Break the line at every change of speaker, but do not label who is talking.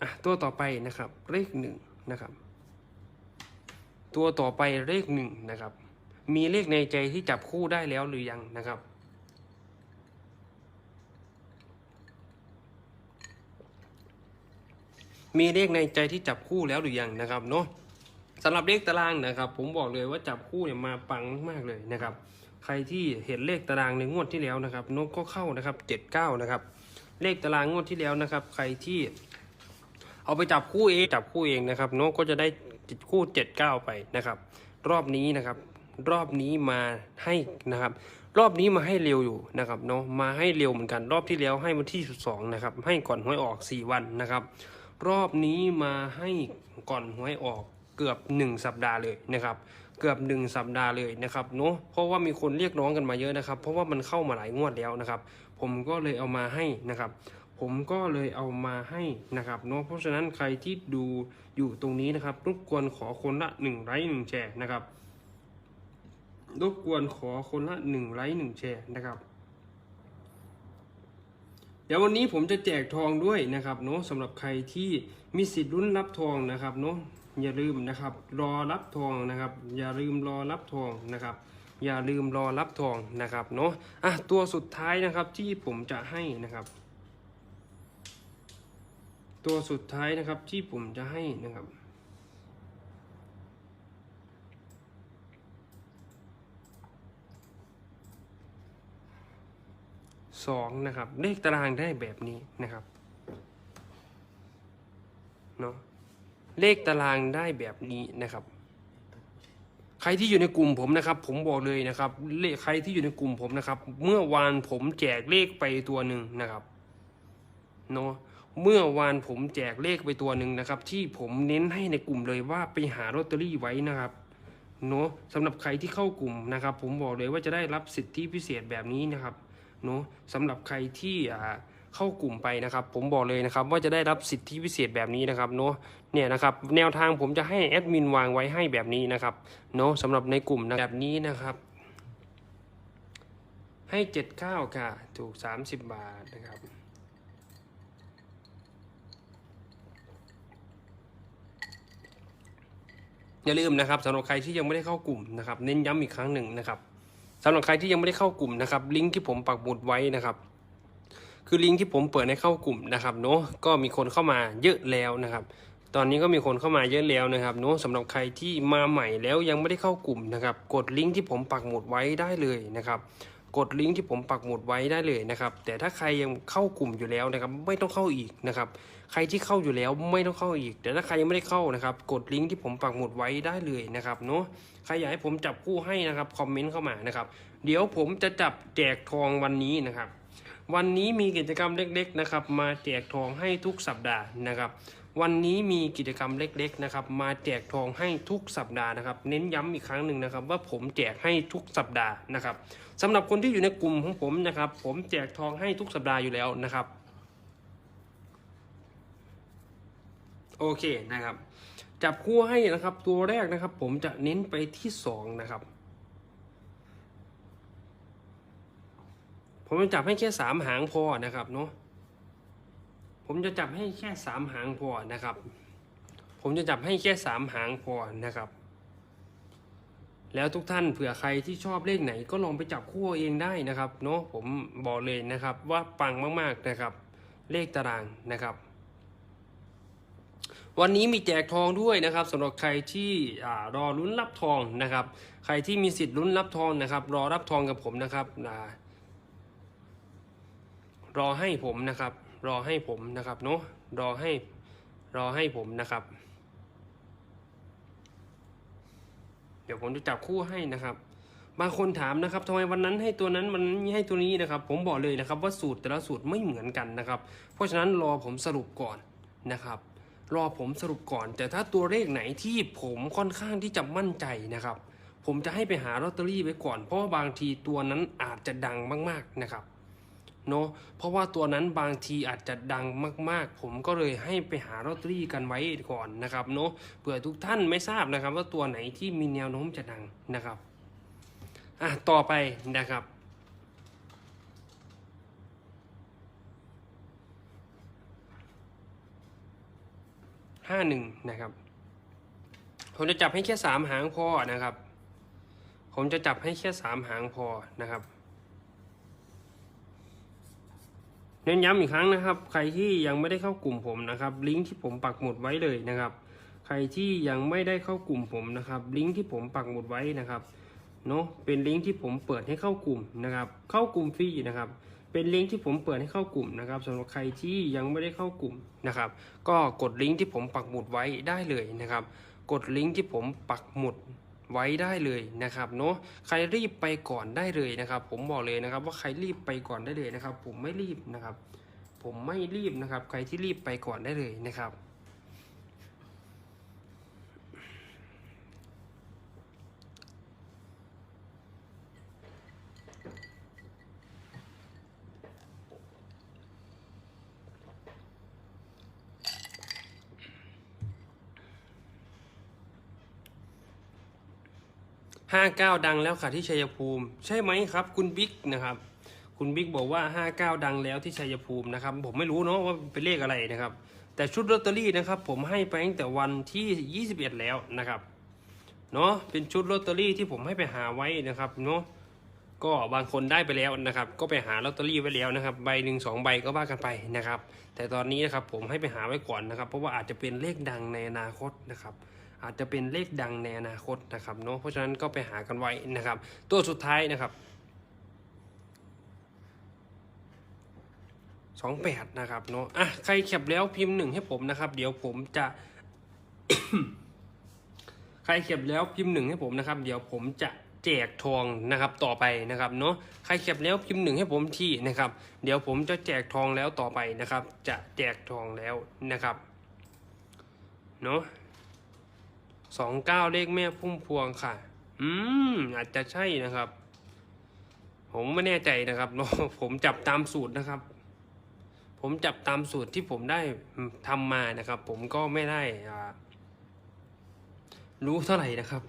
อะตัวต่อไปนะครับเลขหนึ่งนะครับ ตัวต่อไปเลขหนึ่งนะครับ มีเลขในใจที่จับคู่ได้แล้วหรือยังนะครับ มีเลขในใจที่จับคู่แล้วหรือยังนะครับเนาะสำหรับเลขตารางนะครับ ผมบอกเลยว่าจับคู่เนี่ยมาปังมากเลยนะครับ ใครที่เห็นเลขตารางในงวดที่แล้วนะครับนกก็เข้านะครับเจ็ดเก้านะครับ เลขตารางงวดที่แล้วนะครับ ใครที่ เอาไปจับคู่เองจับคู่เองนะครับนกก็จะได้คู่เจ็ดเก้าไปนะครับ รอบนี้นะครับ รอบนี้มาให้นะครับ รอบนี้มาให้เร็วอยู่นะครับเนาะมาให้เร็วเหมือนกัน รอบที่แล้วให้วันที่สองนะครับ ให้ก่อนหวยออกสี่วันนะครับ รอบนี้มาให้ก่อนหวยออกเกือบหนึ่งสัปดาห์เลยนะครับ เกือบหนึ่งสัปดาห์เลยนะครับเนาะเพราะว่ามีคนเรียกร้องกันมาเยอะนะครับ เพราะว่ามันเข้ามาหลายงวดแล้วนะครับ ผมก็เลยเอามาให้นะครับ ผมก็เลยเอามาให้นะครับเนาะเพราะฉะนั้นใครที่ดูอยู่ตรงนี้นะครับรบกวนขอคนละหนึ่งไลค์หนึ่งแชร์นะครับรบกวนขอคนละหนึ่งไลค์หนึ่งแชร์นะครับเดี๋ยววันนี้ผมจะแจกทองด้วยนะครับเนาะสำหรับใครที่มีสิทธิ์ลุ้นรับทองนะครับเนาะอย่าลืมนะครับ รอรับทองนะครับ อย่าลืมรอรับทองนะครับ อย่าลืมรอรับทองนะครับเนาะอะตัวสุดท้ายนะครับที่ผมจะให้นะครับ ตัวสุดท้ายนะครับที่ผมจะให้นะครับ สองนะครับ เลขตารางได้แบบนี้นะครับเนาะเลขตารางได้แบบนี้นะครับ ใครที่อยู่ในกลุ่มผมนะครับ ผมบอกเลยนะครับเลขใครที่อยู่ในกลุ่มผมนะครับ เมื่อวานผมแจกเลขไปตัวหนึ่งนะครับเนาะ เมื่อวานผมแจกเลขไปตัวหนึ่งนะครับ ที่ผมเน้นให้ในกลุ่มเลยว่าไปหาลอตเตอรี่ไว้นะครับเนาะสำหรับใครที่เข้ากลุ่มนะครับ ผมบอกเลยว่าจะได้รับสิทธิพิเศษแบบนี้นะครับเนาะสำหรับใครที่เข้ากลุ่มไปนะครับ ผมบอกเลยนะครับ ว่าจะได้รับสิทธิพิเศษแบบนี้นะครับเนาะเนี่ยนะครับ แนวทางผมจะให้แอดมินวางไว้ให้แบบนี้นะครับเนาะสำหรับในกลุ่มนะแบบนี้นะครับ ให้เจ็ดเก้าค่ะ ถูกสามสิบบาทนะครับ อย่าลืมนะครับสำหรับใครที่ยังไม่ได้เข้ากลุ่มนะครับเน้นย้ำอีกครั้งหนึ่งนะครับสำหรับใครที่ยังไม่ได้เข้ากลุ่มนะครับลิงก์ที่ผมปักหมุดไว้นะครับ คือลิงก์ที่ผมเปิดให้เข้ากลุ่มนะครับเนาะก็มีคนเข้ามาเยอะแล้วนะครับ ตอนนี้ก็มีคนเข้ามาเยอะแล้วนะครับเนาะสำหรับใครที่มาใหม่แล้วยังไม่ได้เข้ากลุ่มนะครับ กดลิงก์ที่ผมปักหมุดไว้ได้เลยนะครับ กดลิงก์ที่ผมปักหมุดไว้ได้เลยนะครับ แต่ถ้าใครยังเข้ากลุ่มอยู่แล้วนะครับ ไม่ต้องเข้าอีกนะครับ ใครที่เข้าอยู่แล้วไม่ต้องเข้าอีก แต่ถ้าใครยังไม่ได้เข้านะครับ กดลิงก์ที่ผมปักหมุดไว้ได้เลยนะครับเนาะใครอยากให้ผมจับคู่ให้นะครับคอมเมนต์เข้ามานะครับ เดี๋ยวผมจะจับแจกทองวันนี้นะครับ วันนี้มีกิจกรรมเล็ก ๆ นะครับ มาแจกทองให้ทุกสัปดาห์นะครับ วันนี้มีกิจกรรมเล็กๆนะครับมาแจกทองให้ทุกสัปดาห์นะครับ เน้นย้ำอีกครั้งหนึ่งนะครับ ว่าผมแจกให้ทุกสัปดาห์นะครับสำหรับคนที่อยู่ในกลุ่มของผมนะครับ ผมแจกทองให้ทุกสัปดาห์อยู่แล้วนะครับโอเคนะครับ จับคู่ให้นะครับ ตัวแรกนะครับ ผมจะเน้นไปที่สองนะครับผมจะจับให้แค่สามหางพอนะครับเนาะ ผมจะจับให้แค่สามหางพอนะครับ ผมจะจับให้แค่สามหางพอนะครับ แล้วทุกท่านเผื่อใครที่ชอบเลขไหนก็ลองไปจับคู่เองได้นะครับเนาะผมบอกเลยนะครับว่าปังมากๆนะครับ เลขตารางนะครับ วันนี้มีแจกทองด้วยนะครับสำหรับใครที่รอลุ้นรับทองนะครับ ใครที่มีสิทธิ์ลุ้นรับทองนะครับ รอรับทองกับผมนะครับรอให้ผมนะครับ รอให้ผมนะครับเนาะรอให้รอให้ผมนะครับ เดี๋ยวผมจะจับคู่ให้นะครับ บางคนถามนะครับทำไมวันนั้นให้ตัวนั้นวันนี้ให้ตัวนี้นะครับ ผมบอกเลยนะครับว่าสูตรแต่ละสูตรไม่เหมือนกันนะครับ เพราะฉะนั้นรอผมสรุปก่อนนะครับรอผมสรุปก่อน แต่ถ้าตัวเลขไหนที่ผมค่อนข้างที่จะมั่นใจนะครับ ผมจะให้ไปหาลอตเตอรี่ไว้ก่อน เพราะว่าบางทีตัวนั้นอาจจะดังมาก ๆนะครับ เนาะเพราะว่าตัวนั้นบางทีอาจจะดังมาก ๆ ผมก็เลยให้ไปหาลอตเตอรี่กันไว้ก่อนนะครับเนาะเผื่อทุกท่านไม่ทราบนะครับ ว่าตัวไหนที่มีแนวโน้มจะดังนะครับอะต่อไปนะครับห้าหนึ่งนะครับผมจะจับให้แค่สามหางพอนะครับ ผมจะจับให้แค่สามหางพอนะครับ เน้นย้ำอีกครั้งนะครับ ใครที่ยังไม่ได้เข้ากลุ่มผมนะครับ ลิงก์ที่ผมปักหมุดไว้เลยนะครับ ใครที่ยังไม่ได้เข้ากลุ่มผมนะครับ ลิงก์ที่ผมปักหมุดไว้นะครับเนาะเป็นลิงก์ที่ผมเปิดให้เข้ากลุ่มนะครับ เข้ากลุ่มฟรีนะครับ เป็นลิงก์ที่ผมเปิดให้เข้ากลุ่มนะครับสำหรับใครที่ยังไม่ได้เข้ากลุ่มนะครับ ก็กดลิงก์ที่ผมปักหมุดไว้ได้เลยนะครับ กดลิงก์ที่ผมปักหมุด ไว้ได้เลยนะครับเนาะใครรีบไปก่อนได้เลยนะครับ ผมบอกเลยนะครับ ว่าใครรีบไปก่อนได้เลยนะครับ ผมไม่รีบนะครับ ผมไม่รีบนะครับ ใครที่รีบไปก่อนได้เลยนะครับ ห้าเก้าดังแล้วค่ะที่ชัยภูมิ ใช่ไหมครับ คุณบิ๊กนะครับ คุณบิ๊กบอกว่าห้าเก้าดังแล้วที่ชัยภูมินะครับ ผมไม่รู้เนาะว่าเป็นเลขอะไรนะครับ แต่ชุดลอตเตอรี่นะครับ ผมให้ไปตั้งแต่วันที่ยี่สิบเอ็ดแล้วนะครับเนาะเป็นชุดลอตเตอรี่ที่ผมให้ไปหาไว้นะครับเนาะก็บางคนได้ไปแล้วนะครับ ก็ไปหาลอตเตอรี่ไว้แล้วนะครับ ใบหนึ่งสองใบก็ว่ากันไปนะครับ แต่ตอนนี้นะครับผมให้ไปหาไว้ก่อนนะครับ เพราะว่าอาจจะเป็นเลขดังในอนาคตนะครับ อาจจะเป็นเลขดังในอนาคตนะครับเนาะเพราะฉะนั้นก็ไปหากันไว้นะครับ ตัวสุดท้ายนะครับสองแปดนะครับเนาะอะใครแคปแล้วพิมพ์หนึ่งให้ผมนะครับ เดี๋ยวผมจะ ใครแคปแล้วพิมพ์หนึ่งให้ผมนะครับ เดี๋ยวผมจะแจกทองนะครับต่อไปนะครับเนาะใครแคปแล้วพิมพ์หนึ่งให้ผมที่นะครับ เดี๋ยวผมจะแจกทองแล้วต่อไปนะครับ จะแจกทองแล้วนะครับเนาะ สองเก้าเลขแม่พุ่มพวงค่ะ อืม อาจจะใช่นะครับ ผมไม่แน่ใจนะครับเนาะผมจับตามสูตรนะครับ ผมจับตามสูตรที่ผมได้ทำมานะครับ ผมก็ไม่ได้อ่ารู้เท่าไหร่นะครับ